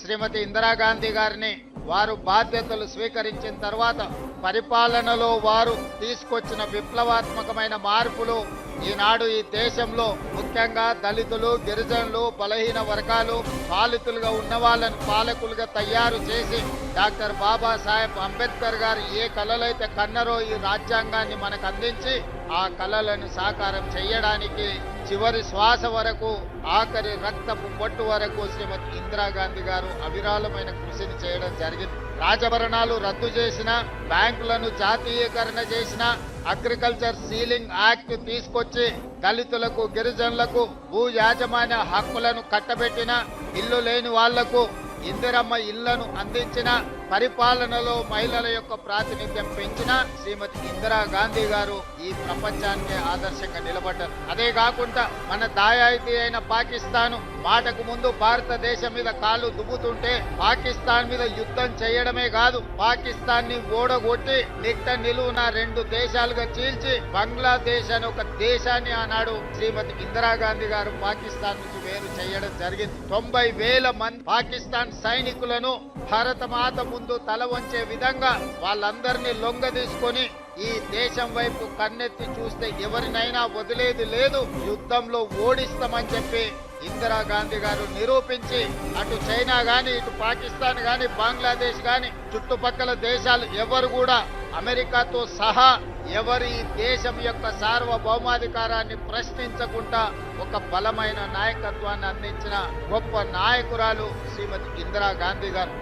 శ్రీమతి ఇందిరాగాంధీ గారిని వారు బాధ్యతలు స్వీకరించిన తర్వాత పరిపాలనలో వారు తీసుకొచ్చిన విప్లవాత్మకమైన మార్పులు ఈనాడు ఈ దేశంలో ముఖ్యంగా దళితులు గిరిజనులు బలహీన వర్గాలు పాలితులుగా ఉన్న వాళ్ళని పాలకులుగా తయారు చేసి డాక్టర్ బాబాసాహెబ్ అంబేద్కర్ గారు ఏ కళలైతే కన్నరో ఈ రాజ్యాంగాన్ని మనకు అందించి ఆ కళలను సాకారం చేయడానికి చివరి శ్వాస వరకు ఆఖరి రక్తపు పొట్టు వరకు శ్రీమతి ఇందిరాగాంధీ గారు అవిరాళమైన కృషిని చేయడం జరిగింది. రాజభరణాలు రద్దు చేసిన బ్యాంకులను జాతీయకరణ చేసిన అగ్రికల్చర్ సీలింగ్ యాక్ట్ తీసుకొచ్చి దళితులకు గిరిజనులకు భూ యాజమాన్య హక్కులను కట్టబెట్టిన ఇల్లు లేని వాళ్ళకు ఇందిరమ్మ ఇళ్ళను అందించిన పరిపాలనలో మహిళల యొక్క ప్రాతినిధ్యం పెంచిన శ్రీమతి ఇందిరా గాంధీ గారు ఈ ప్రపంచానికి ఆదర్శంగా నిలబడ్డారు. అదే కాకుండా మన దాయాయితీ అయిన పాకిస్తాన్ మాటకు ముందు భారతదేశం మీద కాలు దుబ్బుతుంటే పాకిస్తాన్ మీద యుద్ధం చేయడమే కాదు పాకిస్తాన్ని ఓడగొట్టి నిట్ట నిలువున రెండు దేశాలుగా చీల్చి బంగ్లాదేశ్ అని ఒక దేశాన్ని ఆనాడు శ్రీమతి ఇందిరాగాంధీ గారు పాకిస్తాన్ నుంచి వేరు చేయడం జరిగింది. తొంభై వేల మంది పాకిస్తాన్ సైనికులను భారత మాత ముందు తల వంచే విధంగా వాళ్ళందరినీ లొంగ తీసుకొని ఈ దేశం వైపు కన్నెత్తి చూస్తే ఎవరినైనా వదిలేది లేదు. యుద్ధంలో ఓడిస్తామని చెప్పి ఇందిరాగాంధీ గారు నిరూపించి అటు చైనా గాని ఇటు పాకిస్తాన్ గాని బంగ్లాదేశ్ గాని చుట్టుపక్కల దేశాలు ఎవరు కూడా అమెరికాతో సహా ఎవరి ఈ దేశం యొక్క సార్వభౌమాధికారాన్ని ప్రశ్నించకుండా ఒక బలమైన నాయకత్వాన్ని అందించిన గొప్ప నాయకురాలు శ్రీమతి ఇందిరాగాంధీ గారు.